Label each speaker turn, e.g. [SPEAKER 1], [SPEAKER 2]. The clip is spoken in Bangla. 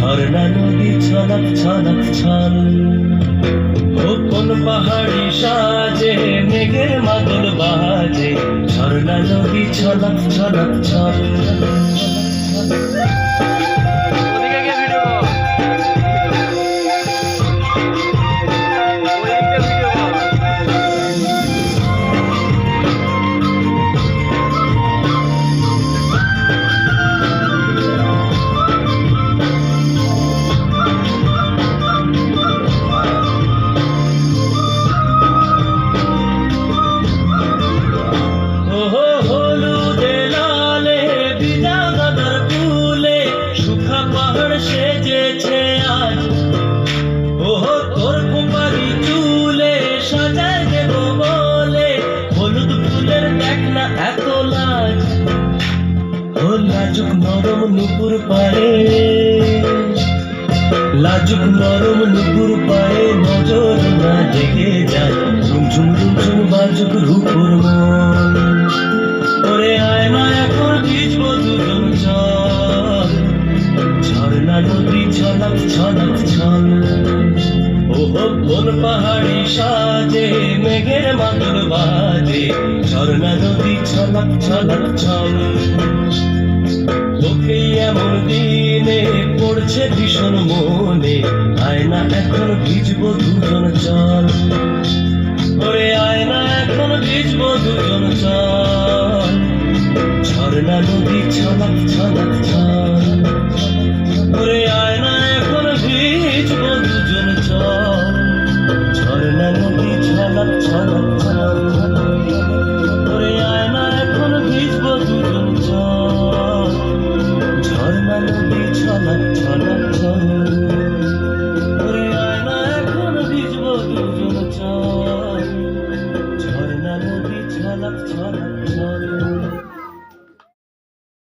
[SPEAKER 1] ঝর্ণা নদী, ছলক ছলক, ছল। ও কোন পাহাড়ি সাজে, মেঘের মাদল বাজে। ঝর্ণা নদী, ছলক ছলক, ছল। এত লাজ। ও লাজুক নরম নুপুর পায়ে লাজুক নরম নুপুর পায়ে নজর না লেগে যায়। রুমঝুম রুমঝুম বাজুক রূপর কোন পাহাড়ি সাজে, মেঘের মাদুর বাজে, ঝর্ণা নদী ছলক ছলক ছল। তোকে এমন দিনে পড়ছে ভীষণ মনে, আয়না এখন ভিজবো দুজন চল। ওরে আয়না এখন ভিজবো দুজন চল। ঝর্ণা নদী ছলক ছলক ছল। I'm up, turn.